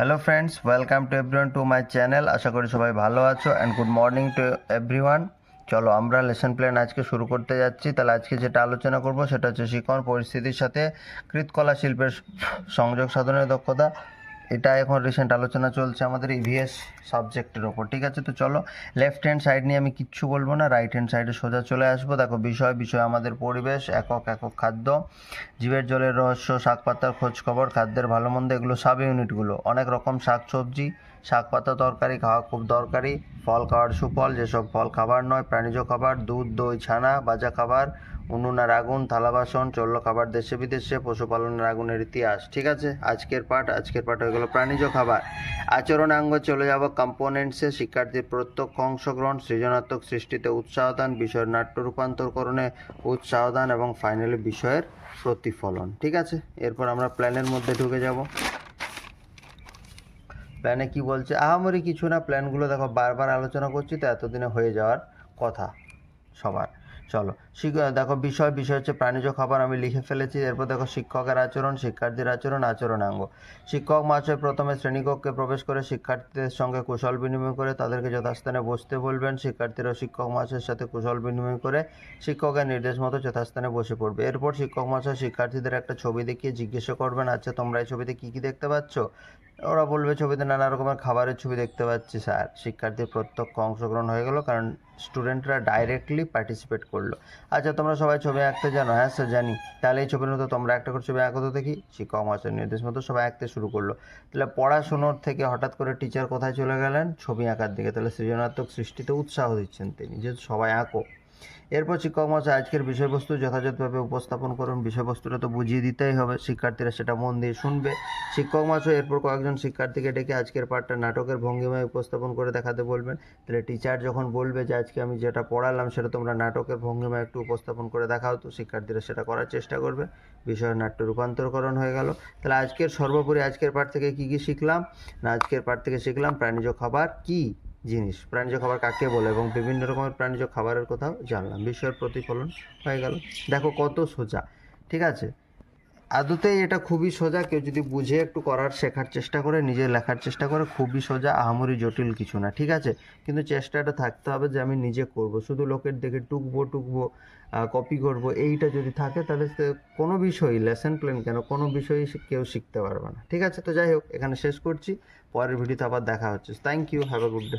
Hello friends welcome to everyone to my channel আশা করি সবাই ভালো আছো and good morning to everyone চলো, আমরা লেসন প্ল্যান আজকে শুরু করতে যাচ্ছি। তাহলে আজকে যেটা আলোচনা করব, সেটা হচ্ছে শিক্ষণ পরিস্থিতির সাথে কৃতকলা শিল্পের সংযোগ সাধনের দক্ষতা। এটা এখন রিসেন্ট আলোচনা চলছে আমাদের ইভিএস সাবজেক্টের ওপর ঠিক আছে? তো চলো লেফট হ্যান্ড সাইড নিয়ে আমি কিচ্ছু বলব না রাইট হ্যান্ড সাইডে সোজা চলে আসব। দেখো, বিষয় বিষয় আমাদের পরিবেশ, একক একক খাদ্য, জীবের জলের রহস্য, শাক পাতার খোঁজ খবর, খাদ্যের ভালো মন্দ, এগুলো সাব ইউনিটগুলো অনেক রকম শাক সবজি, শাক পাতা তরকারি, খাওয়া খুব দরকারি, ফল খাওয়ার সুফল, যেসব ফল খাবার নয়, প্রাণীজ খাবার, দুধ, দই, ছানা বাজা খাবার উনুন আর আগুন, থালা বাসন চলল খাবার, দেশে বিদেশে পশুপালনের আগুনের ইতিহাস, ঠিক আছে? আজকের পাঠ আজকের পাঠ হয়ে গেল প্রাণীজ খাবার। আচরণাঙ্গ চলে যাব কম্পোনেন্টসে, শিক্ষার্থীর প্রত্যক্ষ অংশগ্রহণ, সৃজনাত্মক সৃষ্টিতে উৎসাহদান, বিষয়ের নাট্য রূপান্তরকরণে উৎসাহদান এবং ফাইনালি বিষয়ের প্রতিফলন, ঠিক আছে? এরপর আমরা প্ল্যানের মধ্যে ঢুকে যাব। প্ল্যানে কি বলছে? আহামরি কিছু না, প্ল্যানগুলো দেখো, বারবার আলোচনা করছি, তো এতদিনে হয়ে যাওয়ার কথা সবার। চলো দেখো, বিষয় বিষয় হচ্ছে প্রাণীজ খাবার, আমি লিখে ফেলেছি। এরপর দেখো, শিক্ষকের আচরণ, শিক্ষার্থীর আচরণ, আচরণাঙ্গ। শিক্ষক মাসে প্রথমে শ্রেণীকক্ষে প্রবেশ করে শিক্ষার্থীদের সঙ্গে কুশল বিনিময় করে তাদেরকে যথাস্থানে বসতে বলবেন। শিক্ষার্থীরা শিক্ষক মাসের সাথে কুশল বিনিময় করে শিক্ষকের নির্দেশ মতো যথাস্থানে বসে পড়বে। এরপর শিক্ষক মহাশয় শিক্ষার্থীদের একটা ছবি দেখিয়ে জিজ্ঞাসা করবেন আচ্ছা তোমরা এই ছবিতে কী কী দেখতে পাচ্ছ? ওরা বলবে ছবিতে নানা রকমের খাবারের ছবি দেখতে পাচ্ছি, স্যার। শিক্ষার্থীর প্রত্যক্ষ অংশগ্রহণ হয়ে গেল, কারণ স্টুডেন্টরা ডাইরেক্টলি পার্টিসিপেট করল। আচ্ছা তোমরা সবাই ছবি আঁকতে জানো? হ্যাঁ স্যার, জানি। তাহলে এই ছবির মতো তোমরা একটা করে ছবি আঁকো তো দেখি। শিক্ষক মাসের নির্দেশ মতো সবাই আঁকতে শুরু করল। তাহলে পড়াশুনোর থেকে হঠাৎ করে টিচার কোথায় চলে গেলেন? ছবি আঁকার দিকে। তাহলে সৃজনাত্মক সৃষ্টিতে উৎসাহ দিচ্ছেন তিনি, যে সবাই আঁকো। এরপর শিক্ষক মহাশয়, আজকের বিষয়বস্তু যথাযথভাবে উপস্থাপন করুন। বিষয়বস্তুটা তো বুঝিয়ে দিতেই হবে, শিক্ষার্থীরা সেটা মন দিয়ে শুনবে। শিক্ষক মহাশয়, এরপর কয়েকজন শিক্ষার্থীকে ডেকে আজকের পাঠটা নাটকের ভঙ্গিমায় উপস্থাপন করে দেখাতে বলবেন। তাহলে টিচার যখন বলবে যে, আজকে আমি যেটা পড়ালাম, সেটা তোমরা নাটকের ভঙ্গিমায় একটু উপস্থাপন করে দেখাও, তো শিক্ষার্থীরা সেটা করার চেষ্টা করবে। বিষয়ের নাট্য রূপান্তরকরণ হয়ে গেল। তাহলে আজকের সর্বোপরি আজকের পাঠ থেকে কি কি শিখলাম? না, আজকের পাঠ থেকে শিখলাম প্রাণীজ খাবার কি? জিনিস, প্রাণীজ খাবার কাকে বলে এবং বিভিন্ন রকমের প্রাণীজ খাবারের কথাও জানলাম। বিষয়ের প্রতিফলন হয়ে গেল। দেখো কত সোজা, ঠিক আছে? আদতেই এটা খুবই সোজা, কেউ যদি বুঝে একটু করার, শেখার চেষ্টা করে নিজে লেখার চেষ্টা করে, খুবই সোজা, আহামরি, জটিল কিছু না, ঠিক আছে? কিন্তু চেষ্টাটা থাকতে হবে যে আমি নিজে করব। শুধু লোকের দেখে টুকবো টুকবো কপি করব, এইটা যদি থাকে, তাহলে কোনো বিষয়ই লেসন প্ল্যান কেন, কোনো বিষয়ই কেউ শিখতে পারবে না, ঠিক আছে? তো যাই হোক, এখানে শেষ করছি। পরের ভিডিওতে আবার দেখা হচ্ছে। Thank you have a good day